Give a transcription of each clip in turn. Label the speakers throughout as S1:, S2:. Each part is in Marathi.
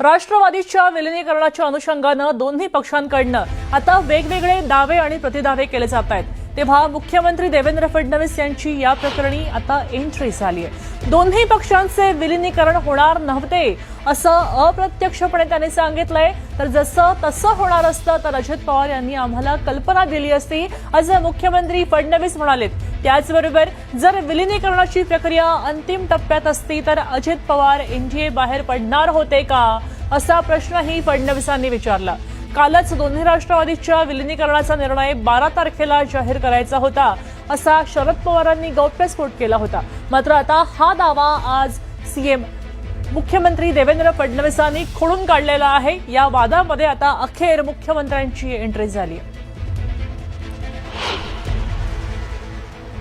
S1: राष्ट्रवादीच्या विलिनीकरणाच्या अनुषंगानं दोन्ही पक्षांकडनं आता वेगवेगळे दावे आणि प्रतिदावे केले जात आहेत. तेव्हा मुख्यमंत्री देवेंद्र फडणवीस यांची या प्रकरणी आता एंट्री झाली आहे. दोन्ही पक्षांचे विलिनीकरण होणार नव्हते असं अप्रत्यक्षपणे त्यांनी सांगितलंय. तर जसं तसं होणार असतं तर अजित पवार यांनी आम्हाला कल्पना दिली असती. असं मुख्यमंत्री फडणवीस म्हणालेत त्याचबरोबर जर विलिनीकरणाची प्रक्रिया अंतिम टप्प्यात असती तर अजित पवार एनडीए बाहेर पडणार होते का? असा प्रश्नही फडणवीसांनी विचारला. कालच दोन्ही राष्ट्रवादीच्या विलिनीकरणाचा निर्णय बारा तारखेला जाहीर करायचा होता असा शरद पवारांनी गौप्यस्फोट केला होता. मात्र आता हा दावा आज सीएम मुख्यमंत्री देवेंद्र फडणवीसांनी खोडून काढलेला आहे. या वादामध्ये आता अखेर मुख्यमंत्र्यांची एंट्री झाली आहे.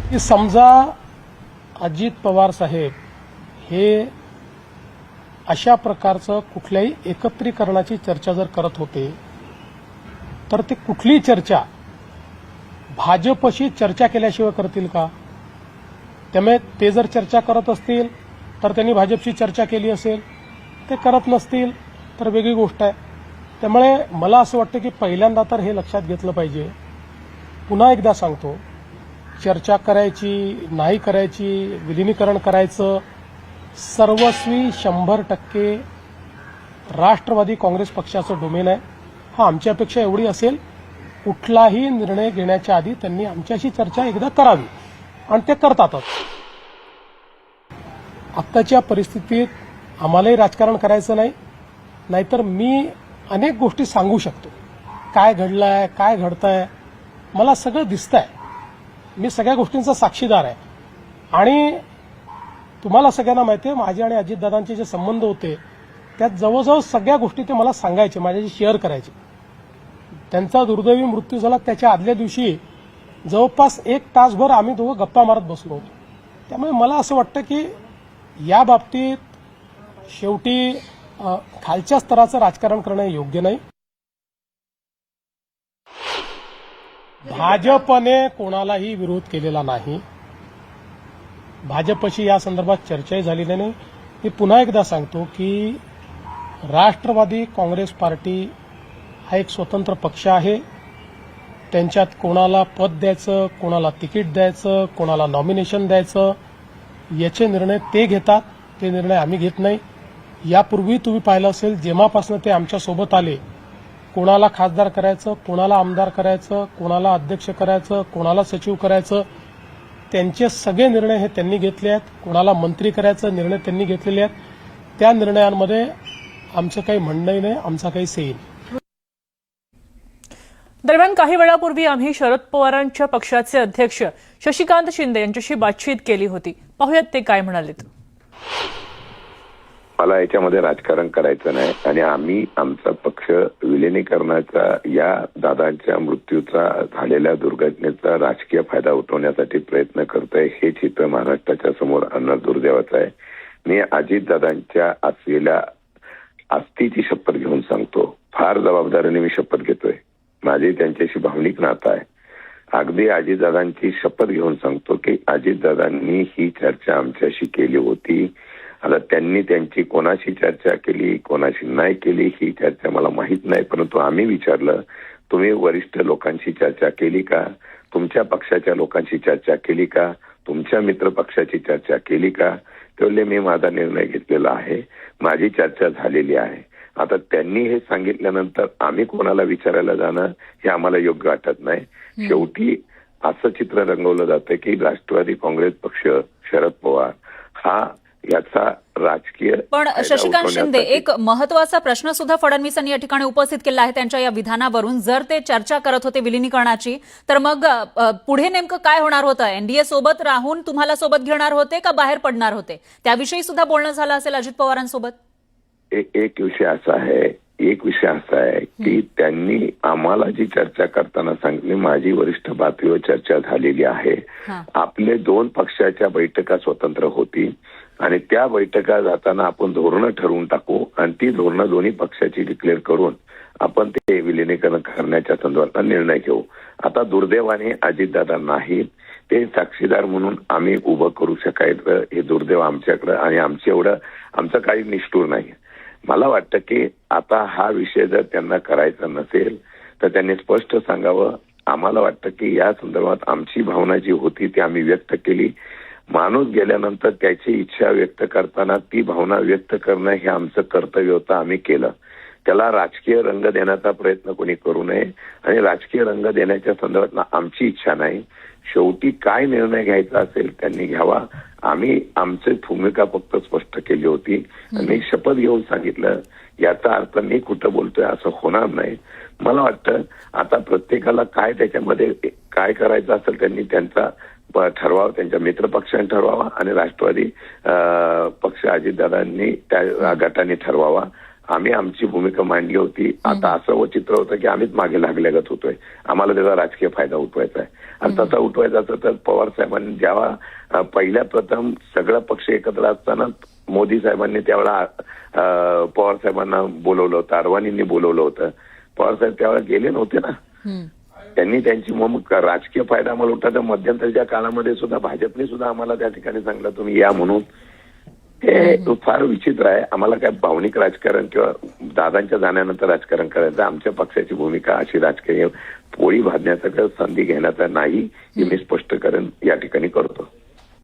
S2: की समजा अजित पवार साहेब हे अशा प्रकारचं कुठल्याही एकत्रीकरणाची चर्चा जर करत होते तर ते कुठलीही चर्चा? भाजपशी चर्चा केल्याशिवाय करतील का? त्यामुळे ते जर चर्चा करत असतील तर त्यांनी भाजपशी चर्चा केली असेल. ते करत नसतील तर वेगळी गोष्ट आहे. त्यामुळे मला असं वाटतं की पहिल्यांदा तर हे लक्षात घेतलं पाहिजे. पुन्हा एकदा सांगतो चर्चा करायची नाही करायची विलिनीकरण करायचं सर्वस्वी शंभर टक्के राष्ट्रवादी काँग्रेस पक्षाचं डोमेन आहे. हा आमची अपेक्षा एवढी असेल कुठलाही निर्णय घेण्याच्या आधी त्यांनी आमच्याशी चर्चा एकदा करावी. आणि ते करतातच. आत्ताच्या परिस्थितीत आम्हालाही राजकारण करायचं नाही नाहीतर मी अनेक गोष्टी सांगू शकतो. काय घडलंय काय घडतंय मला सगळं दिसतंय. मी सगळ्या गोष्टींचा साक्षीदार आहे. आणि तुम्हाला सगळ्यांना माहिती आहे माझे आणि अजितदादांचे जे संबंध होते त्यात जवळजवळ सगळ्या गोष्टी ते मला सांगायचे माझ्याशी शेअर करायचे. त्यांचा दुर्दैवी मृत्यू झाला त्याच्या आदल्या दिवशी जवळपास एक तासभर आम्ही दोघं गप्पा मारत बसलो होतो. त्यामुळे मला असं वाटतं की या बाबतीत शेवटी खालच्या स्तराचं राजकारण करणं योग्य नाही. भाजपने कोणालाही विरोध केलेला नाही. भाजपशी या संदर्भात चर्चाही झालेली नाही. मी पुन्हा एकदा सांगतो की राष्ट्रवादी काँग्रेस पार्टी हा एक स्वतंत्र पक्ष आहे. त्यांच्यात कोणाला पद द्यायचं कोणाला तिकीट द्यायचं कोणाला नॉमिनेशन द्यायचं याचे निर्णय ते घेतात. ते निर्णय आम्ही घेत नाही. यापूर्वी तुम्ही पाहिलं असेल जेव्हापासून ते आमच्यासोबत आले कोणाला खासदार करायचं कोणाला आमदार करायचं कोणाला अध्यक्ष करायचं कोणाला सचिव करायचं त्यांचे सगळे निर्णय हे त्यांनी घेतले आहेत. कोणाला मंत्री करायचं निर्णय त्यांनी घेतलेले आहेत. त्या निर्णयांमध्ये आमचं काही म्हणणंही नाही आमचा काही सेही नाही.
S1: दरम्यान काही वेळापूर्वी आम्ही शरद पवारांच्या पक्षाचे अध्यक्ष शशिकांत शिंदे यांच्याशी बातचीत केली होती. पाहुयात ते काय म्हणालेत.
S3: मला याच्यामध्ये राजकारण करायचं नाही. आणि आम्ही आमचा पक्ष विलिनीकरणाचा या दादांच्या मृत्यूचा झालेल्या दुर्घटनेचा राजकीय फायदा उठवण्यासाठी प्रयत्न करतोय हे चित्र महाराष्ट्राच्या समोर आणणं दुर्दैवाचं आहे. मी अजितदादांच्या असलेल्या आस्थीची शपथ घेऊन सांगतो. फार जबाबदारीने मी शपथ घेतोय. माझे त्यांच्याशी भावनिक नातं आहे. अगदी अजितदादांची शपथ घेऊन सांगतो की अजितदादांनी ही चर्चा आमच्याशी केली होती. आता त्यांनी त्यांची कोणाशी चर्चा केली कोणाशी नाही केली ही चर्चा मला माहीत नाही. परंतु आम्ही विचारलं तुम्ही वरिष्ठ लोकांशी चर्चा केली का? तुमच्या पक्षाच्या लोकांशी चर्चा केली का? तुमच्या मित्र पक्षाची चर्चा केली का? तेवढे मी माझा निर्णय घेतलेला आहे. माझी चर्चा झालेली आहे. आता त्यांनी हे सांगितल्यानंतर आम्ही कोणाला विचारायला जाणं हे आम्हाला योग्य वाटत नाही. शेवटी असं चित्र रंगवलं जातं की राष्ट्रवादी काँग्रेस पक्ष शरद पवार हा याचा राजकीय
S4: पण शशिकांत शिंदे एक महत्त्वाचा प्रश्न सुद्धा फडणवीसांनी या ठिकाणी उपस्थित केला आहे त्यांच्या या विधानावरून. जर ते चर्चा करत होते विलिनीकरणाची तर मग पुढे नेमकं काय होणार होतं? एनडीए सोबत राहून तुम्हाला सोबत घेणार होते का बाहेर पडणार होते? त्याविषयी सुद्धा बोलणं झालं असेल अजित पवारांसोबत.
S3: एक एक विषय असा आहे एक विषय असा आहे की त्यांनी आम्हाला जी चर्चा करताना सांगितली माझी वरिष्ठ पातळीवर चर्चा झालेली आहे. आपले दोन पक्षाच्या बैठका स्वतंत्र होती आणि त्या बैठका जाताना आपण धोरणं ठरवून टाकू आणि ती धोरणं दोन्ही पक्षाची डिक्लेअर करून आपण ते विलिनीकरण करण्याच्या संदर्भात निर्णय घेऊ. आता दुर्दैवाने अजितदादा नाही. ते साक्षीदार म्हणून आम्ही उभं करू शकायचं. हे दुर्दैव आमच्याकडं आणि आमचं एवढं आमचं काही निष्ठूर नाही. मला वाटतं की आता हा विषय जर त्यांना करायचा नसेल तर त्यांनी स्पष्ट सांगावं. आम्हाला वाटतं की या संदर्भात आमची भावना जी होती ती आम्ही व्यक्त केली. माणूस गेल्यानंतर त्याची इच्छा व्यक्त करताना ती भावना व्यक्त करणं हे आमचं कर्तव्य होतं आम्ही केलं. त्याला राजकीय रंग देण्याचा प्रयत्न कोणी करू नये आणि राजकीय रंग देण्याच्या संदर्भात आमची इच्छा नाही. शेवटी काय निर्णय घ्यायचा असेल त्यांनी घ्यावा. आम्ही आमची भूमिका फक्त स्पष्ट केली होती. आणि शपथ घेऊन सांगितलं याचा अर्थ मी कुठं बोलतोय असं होणार नाही. मला वाटतं आता प्रत्येकाला काय त्याच्यामध्ये काय करायचं असेल त्यांनी त्यांचा ठरवावा त्यांच्या मित्र पक्षाने ठरवावा आणि राष्ट्रवादी पक्ष अजितदादांनी त्या गटाने ठरवावा. आम्ही आमची भूमिका मांडली होती. आता असं व चित्र होतं की आम्हीच मागे लागल्यागत होतोय. आम्हाला त्याचा राजकीय फायदा उठवायचा आहे. आणि तसा उठवायचा तर पवार साहेबांनी जेव्हा पहिल्या प्रथम सगळं पक्ष एकत्र असताना मोदी साहेबांनी त्यावेळेला अं, पवार साहेबांना बोलवलं होतं अडवाणींनी बोलवलं होतं. पवार साहेब त्यावेळेला गेले नव्हते ना. त्यांनी त्यांची मग राजकीय फायदा आम्हाला उठायचा. मध्यंतरीच्या काळामध्ये सुद्धा भाजपने सुद्धा आम्हाला त्या ठिकाणी सांगितलं तुम्ही या म्हणून. हे फार विचित्र आहे. आम्हाला काय भावनिक राजकारण किंवा दादांच्या जाण्यानंतर राजकारण करायचं आमच्या पक्षाची भूमिका अशी राजकीय पोळी भाजण्याचा संधी घेण्याचा नाही हे मी स्पष्ट करेन. या ठिकाणी करतो.